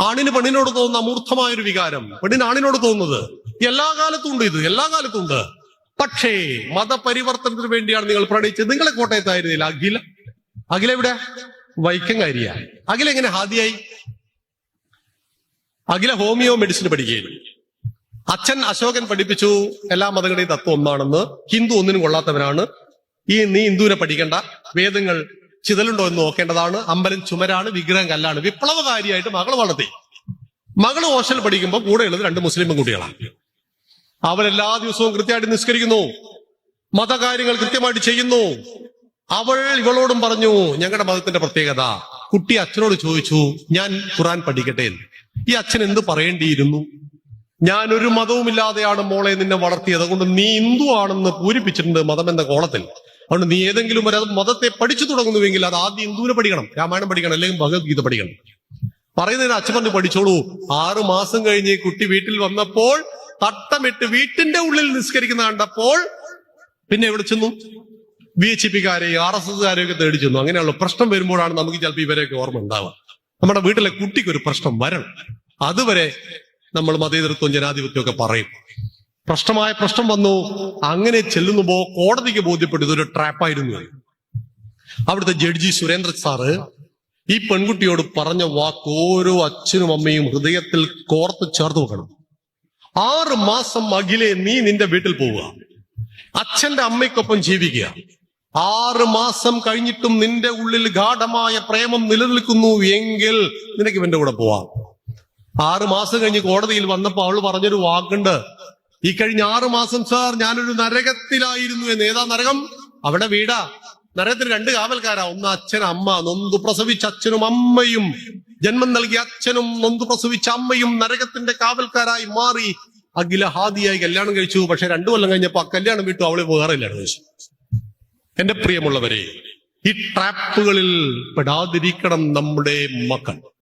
ആണിന് പെണ്ണിനോട് തോന്നുന്ന അമൂർത്തമായ ഒരു വികാരം. പെണ്ണിന് ആണിനോട് തോന്നുന്നത് എല്ലാ കാലത്തും ഉണ്ട് ഇത് എല്ലാ കാലത്തും ഉണ്ട്. പക്ഷേ മതപരിവർത്തനത്തിന് വേണ്ടിയാണ് നിങ്ങൾ പ്രണയിച്ചത്. നിങ്ങളെ കോട്ടയത്തായിരുന്നില്ല. അഖില. അഖില എവിടെ? വൈക്കങ്കാരിയ അഖില എങ്ങനെ ഹാദിയായി? അഖില ഹോമിയോ മെഡിസിൻ പഠിക്കുകയായിരുന്നു. അച്ഛൻ അശോകൻ പഠിപ്പിച്ചു. എല്ലാ മതങ്ങളുടെയും തത്വം ഒന്നാണെന്ന്. ഹിന്ദു ഒന്നിനും കൊള്ളാത്തവനാണ്. ഈ നീ ഹിന്ദുവിനെ പഠിക്കണ്ട. വേദങ്ങൾ ചിതലുണ്ടോ എന്ന് നോക്കേണ്ടതാണ്. അമ്പലം ചുമരാണ് വിഗ്രഹം കല്ലാണ്. വിപ്ലവകാരിയായിട്ട് മകൾ വളർത്തി. മകൾ ഹോസ്റ്റലിൽ പഠിക്കുമ്പോൾ കൂടെയുള്ളത് രണ്ട് മുസ്ലിം പെൺകുട്ടികളാണ്. അവൾ എല്ലാ ദിവസവും കൃത്യമായിട്ട് നിസ്കരിക്കുന്നു. മതകാര്യങ്ങൾ കൃത്യമായിട്ട് ചെയ്യുന്നു. അവൾ ഇവളോടും പറഞ്ഞു ഞങ്ങളുടെ മതത്തിന്റെ പ്രത്യേകത. കുട്ടി അച്ഛനോട് ചോദിച്ചു ഞാൻ ഖുറാൻ പഠിക്കട്ടെ. ഈ അച്ഛൻ എന്ത് പറയേണ്ടിയിരുന്നു? ഞാൻ ഒരു മതവുമില്ലാതെയാണ് മോളെ നിന്നെ വളർത്തിയത്. അതുകൊണ്ട് നീ ഹിന്ദു ആണെന്ന് പൂരിപ്പിച്ചിട്ടുണ്ട് മതം എന്ന കോളത്തിൽ. അതുകൊണ്ട് നീ ഏതെങ്കിലും ഒരു മതത്തെ പഠിച്ചു തുടങ്ങുന്നുവെങ്കിൽ അത് ആദ്യം ഹിന്ദുവിനെ പഠിക്കണം? രാമായണം പഠിക്കണം അല്ലെങ്കിൽ ഭഗവത്ഗീത പഠിക്കണം. പറയുന്നതിന് അച്ഛൻ പറഞ്ഞു പഠിച്ചോളൂ. ആറു മാസം കഴിഞ്ഞ് കുട്ടി വീട്ടിൽ വന്നപ്പോൾ തട്ടമിട്ട് വീട്ടിന്റെ ഉള്ളിൽ നിസ്കരിക്കുന്ന കണ്ടപ്പോൾ പിന്നെ എവിടെ ചെന്നു? ബി എച്ച് പിക്കാരെയും ആർ എസ് എസ്കാരെയൊക്കെ തേടി ചെന്നു. അങ്ങനെയുള്ള പ്രശ്നം വരുമ്പോഴാണ് നമുക്ക് ചിലപ്പോൾ ഇവരെയൊക്കെ ഓർമ്മ ഉണ്ടാവുക. നമ്മുടെ വീട്ടിലെ കുട്ടിക്ക് ഒരു പ്രശ്നം വരണം. അതുവരെ നമ്മൾ മതേതൃത്വം ജനാധിപത്യം ഒക്കെ പറയും. പ്രശ്നമായ പ്രശ്നം വന്നു. അങ്ങനെ ചെല്ലുന്നുമ്പോ കോടതിക്ക് ബോധ്യപ്പെട്ടു ഇതൊരു ട്രാപ്പായിരുന്നു. അവിടുത്തെ ജഡ്ജി സുരേന്ദ്ര സാറ് ഈ പെൺകുട്ടിയോട് പറഞ്ഞ വാക്ക് ഓരോ അച്ഛനും അമ്മയും ഹൃദയത്തിൽ കോർത്ത് ചേർത്ത് വെക്കണം. ആറ് മാസം അഖിലെ നീ നിന്റെ വീട്ടിൽ പോവുക. അച്ഛന്റെ അമ്മയ്ക്കൊപ്പം ജീവിക്കുക. ആറ് മാസം കഴിഞ്ഞിട്ടും നിന്റെ ഉള്ളിൽ ഗാഠമായ പ്രേമം നിലനിൽക്കുന്നു എങ്കിൽ നിനക്ക് ഇവന്റെ കൂടെ പോവാം. ആറ് മാസം കഴിഞ്ഞ് കോടതിയിൽ വന്നപ്പോ അവൾ പറഞ്ഞൊരു വാക്കുണ്ട്. ഈ കഴിഞ്ഞ ആറു മാസം സാർ ഞാനൊരു നരകത്തിലായിരുന്നു എന്ന്. ഏതാ നരകം? അവിടെ വീടാ. നരകത്തിന് രണ്ട് കാവൽക്കാരാ. ഒന്ന് അച്ഛൻ അമ്മ. നൊന്തു പ്രസവിച്ച അച്ഛനും അമ്മയും. ജന്മം നൽകിയ അച്ഛനും നൊന്തു പ്രസവിച്ച അമ്മയും നരകത്തിന്റെ കാവൽക്കാരായി മാറി. അഖില ഹാദിയായി കല്യാണം കഴിച്ചു. പക്ഷെ രണ്ടു കൊല്ലം കഴിഞ്ഞപ്പോ ആ കല്യാണം വിട്ടു. അവളെ വേറില്ല എന്റെ പ്രിയമുള്ളവരെ ഈ ട്രാപ്പുകളിൽ പെടാതിരിക്കണം നമ്മുടെ മക്കൾ.